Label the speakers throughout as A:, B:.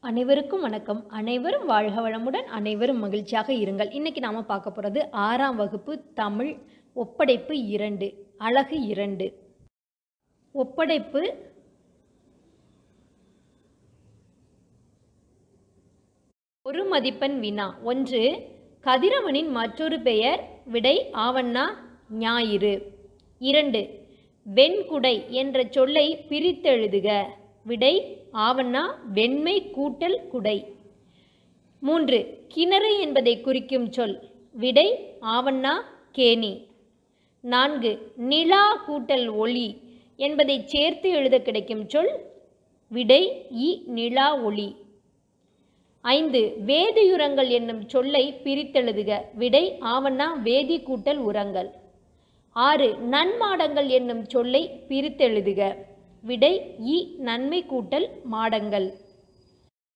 A: அனைவருக்கும் வணக்கம். அனைவரும் வாழ்க வளமுடன் அனைவரும் மகிழ்ச்சியாக இருங்கள். இன்னைக்கு நாம் பார்க்க போகிறது ஆறாம் வகுப்பு தமிழ் ஒப்படைப்பு இரண்டு அழகு இரண்டு. ஒப்படைப்பு ஒரு மதிப்பெண் வினா. ஒன்று கதிரவனின் மற்றொரு பெயர் விடை ஆவண்ணா ஞாயிறு. இரண்டு வெண்குடை என்ற சொல்லை பிரித்தெழுதுக. விடை ஆவண்ணா வெண்மை கூட்டல் குடை. மூன்று கிணறு என்பதை குறிக்கும் சொல். விடை ஆவண்ணா கேணி. நான்கு நிலா கூட்டல் ஒளி என்பதை சேர்த்து எழுத கிடைக்கும் சொல். விடை இ நிலா ஒளி. ஐந்து வேதியுரங்கள் என்னும் சொல்லை பிரித்தெழுதுக. விடை ஆவண்ணா வேதி கூட்டல் உரங்கள். ஆறு நன்மாடங்கள் என்னும் சொல்லை பிரித்தெழுதுக. விடை இ நன்மை கூட்டல் மாடங்கள்.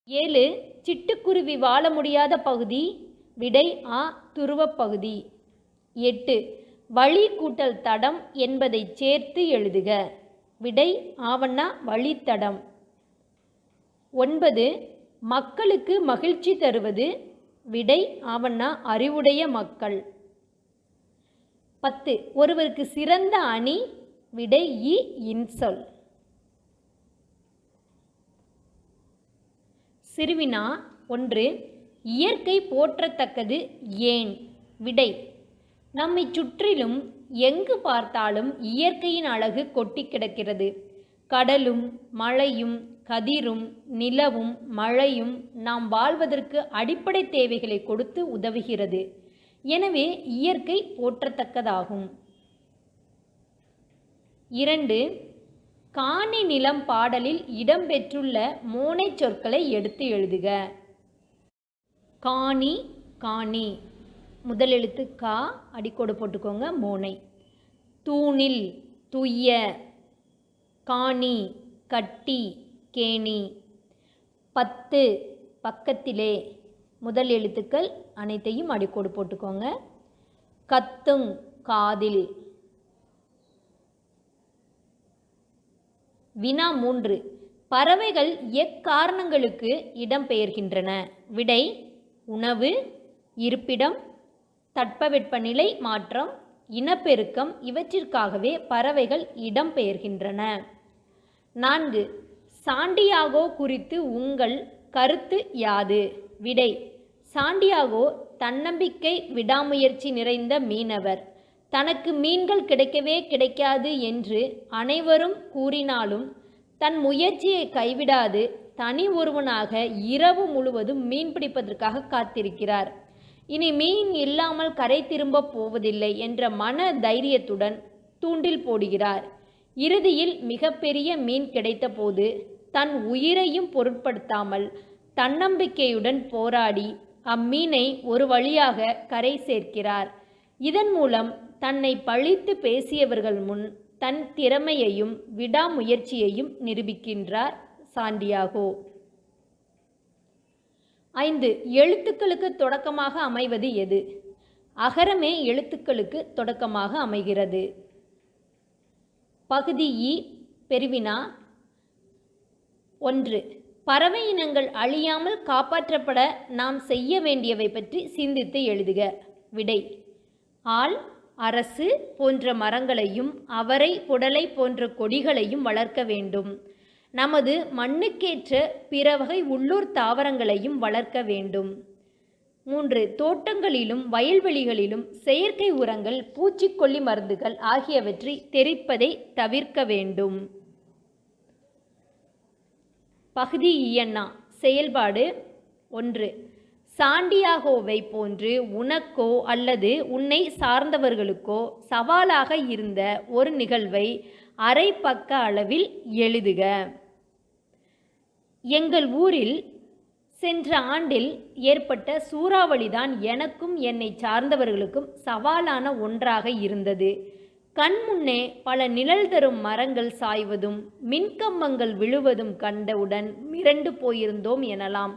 A: ஏழு சிட்டுக்குருவி வாழ முடியாத பகுதி விடை ஆ துருவப் பகுதி. எட்டு வழி கூட்டல் தடம் என்பதை சேர்த்து எழுதுக. விடை ஆவண்ணா வழித்தடம் ஒன்பது மக்களுக்கு மகிழ்ச்சி தருவது விடை ஆவண்ணா அறிவுடைய மக்கள். பத்து ஒருவருக்கு சிறந்த அணி விடை இ இன்சொல். சிறுவினா ஒன்று இயற்கை போற்றத்தக்கது ஏன்? விடை நம்மை சுற்றிலும் எங்கு பார்த்தாலும் இயற்கையின் அழகு கொட்டி கிடக்கிறது. கடலும் மழையும் கதிரும் நிலவும் மழையும் நாம் வாழ்வதற்கு அடிப்படை தேவைகளை கொடுத்து உதவுகிறது. எனவே இயற்கை போற்றத்தக்கதாகும். இரண்டு காணி நிலம் பாடலில் இடம்பெற்றுள்ள மோனை சொற்களை எடுத்து எழுதுக. காணி காணி. முதல் எழுத்து கா அடிக்கோடு போட்டுக்கோங்க மோனை. தூணில் துய்ய. காணி கட்டி கேணி. பத்து பக்கத்திலே. முதல் எழுத்துக்கள் அனைத்தையும் அடிக்கோடு போட்டுக்கோங்க. கத்துங் காதில். வினா மூன்று. பறவைகள் எக்காரணங்களுக்கு இடம்பெயர்கின்றன? விடை உணவு இருப்பிடம் தட்பவெப்பநிலை மாற்றம் இனப்பெருக்கம் இவற்றிற்காகவே பறவைகள் இடம்பெயர்கின்றன. நான்கு. சாண்டியாகோ குறித்து உங்கள் கருத்து யாது? விடை சாண்டியாகோ தன்னம்பிக்கை விடாமுயற்சி நிறைந்த மீனவர். தனக்கு மீன்கள் கிடைக்கவே கிடைக்காது என்று அனைவரும் கூறினாலும் தன் முயற்சியை கைவிடாது தனி ஒருவனாக இரவு முழுவதும் மீன் பிடிப்பதற்காக காத்திருக்கிறார். இனி மீன் இல்லாமல் கரை திரும்ப போவதில்லை என்ற மன தைரியத்துடன் தூண்டில் போடுகிறார். இறுதியில் மிகப்பெரிய மீன் கிடைத்தபோது தன் உயிரையும் பொருட்படுத்தாமல் தன்னம்பிக்கையுடன் போராடி அம்மீனை ஒரு வழியாக கரை சேர்க்கிறார். இதன் மூலம் தன்னை பழித்து பேசியவர்கள் முன் தன் திறமையையும் விடாமுயற்சியையும் நிரூபிக்கின்றார் சாண்டியாகோ. ஐந்து எழுத்துக்களுக்கு தொடக்கமாக அமைவது எது? அகரமே எழுத்துக்களுக்கு தொடக்கமாக அமைகிறது. பகுதி இ பெருவினா. ஒன்று பறவை இனங்கள் அழியாமல் காப்பாற்றப்பட நாம் செய்ய வேண்டியவை பற்றி சிந்தித்து எழுதுக. விடை ஆள் அரசு போன்ற மரங்களையும் அவரை புடலை போன்ற கொடிகளையும் வளர்க்க வேண்டும். நமது மண்ணுக்கேற்ற பிற வகை உள்ளூர் தாவரங்களையும் வளர்க்க வேண்டும். மூன்று தோட்டங்களிலும் வயல்வெளிகளிலும் செயற்கை உரங்கள் பூச்சிக்கொல்லி மருந்துகள் ஆகியவற்றை தெரிப்பதை தவிர்க்க வேண்டும். பகுதி இயன்னா செயல்பாடு ஒன்று சாண்டியாகோவை போன்று உனக்கோ அல்லது உன்னை சார்ந்தவர்களுக்கோ சவாலாக இருந்த ஒரு நிகழ்வை அரை பக்க அளவில் எழுதுக. எங்கள் ஊரில் சென்ற ஆண்டில் ஏற்பட்ட சூறாவளிதான் எனக்கும் என்னை சார்ந்தவர்களுக்கும் சவாலான ஒன்றாக இருந்தது. கண் முன்னே பல நிழல் தரும் மரங்கள் சாய்வதும் மின்கம்பங்கள் விழுவதும் கண்டவுடன் மிரண்டு போயிருந்தோம் எனலாம்.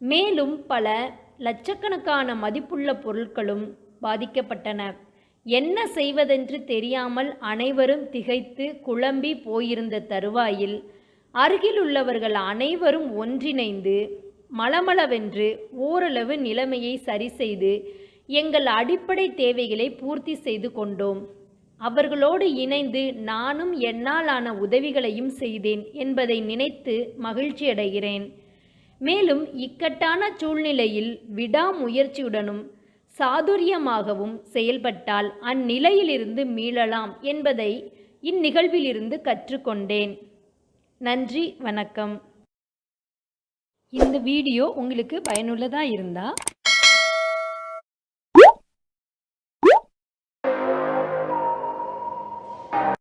A: மேலும் பல லட்சக்கணக்கான மதிப்புள்ள பொருட்களும் பாதிக்கப்பட்டன. என்ன செய்வதென்று தெரியாமல் அனைவரும் திகைத்து குழம்பி போயிருந்த தருவாயில் அருகிலுள்ளவர்கள் அனைவரும் ஒன்றிணைந்து மளமளவென்று ஓரளவு நிலைமையை சரி செய்து எங்கள் அடிப்படை தேவைகளை பூர்த்தி செய்து கொண்டோம். அவர்களோடு இணைந்து நானும் என்னாலான உதவிகளையும் செய்தேன் என்பதை நினைத்து மகிழ்ச்சியடைகிறேன். மேலும் இக்கட்டான சூழ்நிலையில் விடாமுயற்சியுடனும் சாதுரியமாகவும் செயல்பட்டால் அந்நிலையிலிருந்து மீளலாம் என்பதை இந்நிகழ்விலிருந்து கற்றுக்கொண்டேன். நன்றி வணக்கம். இந்த வீடியோ உங்களுக்கு பயனுள்ளதாக இருந்தால்